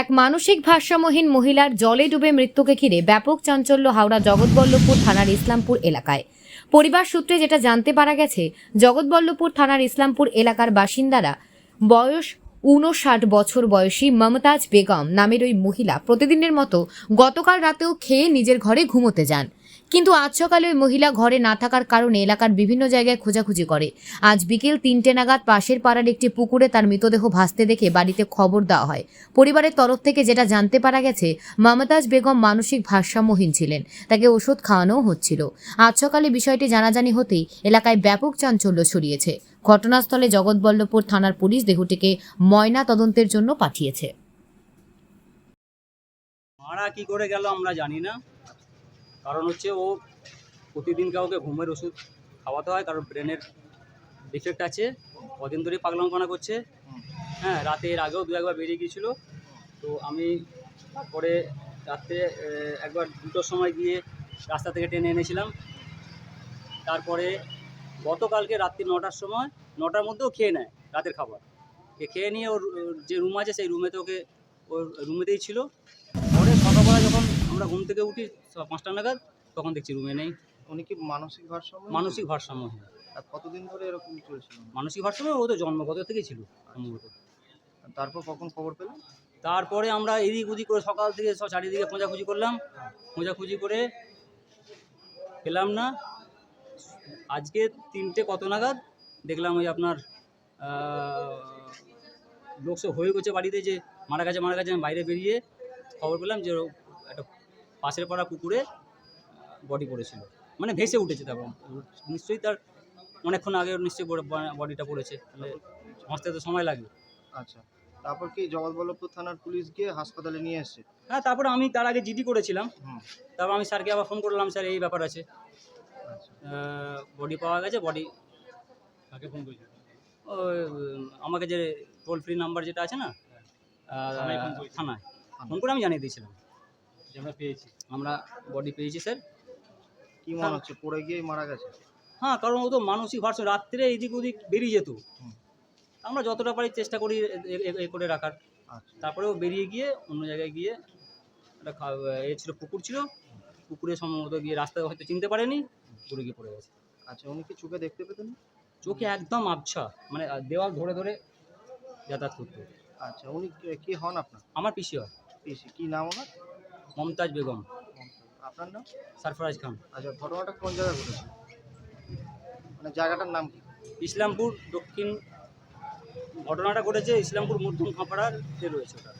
এক মানসিক ভারসাম্যহীন মহিলার জলে ডুবে মৃত্যুকে ঘিরে ব্যাপক চাঞ্চল্য হাওড়া জগৎবল্লভপুর থানার ইসলামপুর এলাকায়। পরিবার সূত্রে যেটা জানতে পারা গেছে, জগৎবল্লভপুর থানার ইসলামপুর এলাকার বাসিন্দারা বয়স উনষাট বছর বয়সী মমতাজ বেগম নামের ওই মহিলা প্রতিদিনের মতো গতকাল রাতেও খেয়ে নিজের ঘরে ঘুমোতে যান। কিন্তু আজ সকালে ওই মহিলা ঘরে না থাকার কারণে এলাকার বিভিন্ন জায়গায় খোঁজাখুঁজি করে। আজ বিকেল তিনটে নাগাদ পাশের পাড়ার একটি পুকুরে তার মৃতদেহ ভাসতে দেখে বাড়িতে খবর দেওয়া হয়। পরিবারের তরফ থেকে যেটা জানতে পারা গেছে, মমতাজ বেগম মানসিক ভারসাম্যহীন ছিলেন, তাকে ওষুধ খাওয়ানোও হচ্ছিল। আজ সকালে বিষয়টি জানাজানি হতেই এলাকায় ব্যাপক চাঞ্চল্য ছড়িয়েছে। ঘটনাস্থলে জগৎবল্লভপুর থানার পুলিশ দেহটিকে ময়না তদন্তের জন্য পাঠিয়েছে। মারা কি করে গেল আমরা জানি না। কারণ হচ্ছে ও প্রতিদিন কাউকে ঘুমের ওষুধ খাওয়াতে হয় কারণ ব্রেনের ডিফেক্ট আছে, কদিন ধরেই পাগলামপানা করছে। হ্যাঁ রাতে এর আগেও দু একবার বেরিয়ে গিয়েছিল। তো আমি তারপরে রাত্রে একবার দুটোর সময় গিয়ে রাস্তা থেকে টেনে এনেছিলাম। তারপরে গতকালকে রাত্রি নটার সময়, নটার মধ্যেও খেয়ে নেয় রাতের খাবার। খেয়ে নিয়ে ওর যে রুম আছে, সেই রুমেতে ওকে, ওর রুমেতেই ছিল। আমরা ঘুম থেকে উঠি পাঁচটা নাগাদ তখন দেখছি রুমে নেই। উনি কি মানসিক ভারসাম্য মানসিক ভারসাম্যহীন আর কতদিন ধরে এরকম চলছিল? মানসিক ভারসাম্য ও তো জন্মগত থেকেই ছিল সম্ভবত। তারপর কখন খবর পেলেন? তারপরে আমরা এদিক ওদিক করে সকাল থেকে সব চারিদিকে খোঁজাখুঁজি করলাম। খোঁজাখুঁজি করে পেলাম না। আজকে তিনটে কত নাগাদ দেখলাম ওই আপনার আহ, লোক সব হয়ে গেছে বাড়িতে যে মারা গেছে মারা গেছে আমি বাইরে বেরিয়ে খবর পেলাম যে একটা পাশের পাড়া পুকুরে বডি পড়েছিল। মানে ভেসে উঠেছে তারপর। নিশ্চয়ই তার অনেকক্ষণ আগে নিশ্চয়ই বডিটা পড়েছে। তাহলে বাঁচতে তো সময় লাগে আচ্ছা। তারপর কি জগৎবল্লভপুর থানার পুলিশ গিয়ে হাসপাতালে নিয়ে এসছে? হ্যাঁ তারপরে আমি তার আগে জিডি করেছিলাম। হুম। তারপর আমি স্যারকে আবার ফোন করলাম স্যার এই ব্যাপার আছে। আচ্ছা। বডি পাওয়া গেছে বডি কাকে ফোন করেছিল আমাকে যে টোল ফ্রি নাম্বার যেটা আছে না থানায় ফোন করে আমি জানিয়ে দিয়েছিলাম। আমরা পেয়েছি। আমরা বডি পেয়েছি স্যার কি মনে হচ্ছে পড়ে গিয়ে মারা গেছে? হ্যাঁ কারণ ও তো মানসিক ভার্সন রাত্রে এদিক ওদিক বেরিয়ে যেত। আমরা যতটা পারি চেষ্টা করি এ- করে রাখার। আচ্ছা। তারপরেও বেরিয়ে গিয়ে অন্য জায়গায় গিয়ে একটা এ ছিল পুকুর ছিল। পুকুরে সম্ভবত গিয়ে রাস্তায় হয়তো চিনতে পারেনি পুকুরে গিয়ে পড়ে গেছে। আচ্ছা উনি কি চোখে দেখতে পেতেন চোখে একদম আবছা মানে দেওয়াল ধরে ধরে যাতায়াত করতো। আচ্ছা উনি কে- কে হন আপনার? আমার পিসি হয়। পিসি কি নাম ওনার? মমতাজ বেগম। আপনার নাম? সরফরাজ খান। আচ্ছা ঘটনাটা কোন জায়গায় ঘটেছে? মানে জায়গাটার নাম কি? ইসলামপুর দক্ষিণ ঘটনাটা ঘটেছে ইসলামপুর মধ্যম খাঁপাড়াতে রয়েছে ওটা।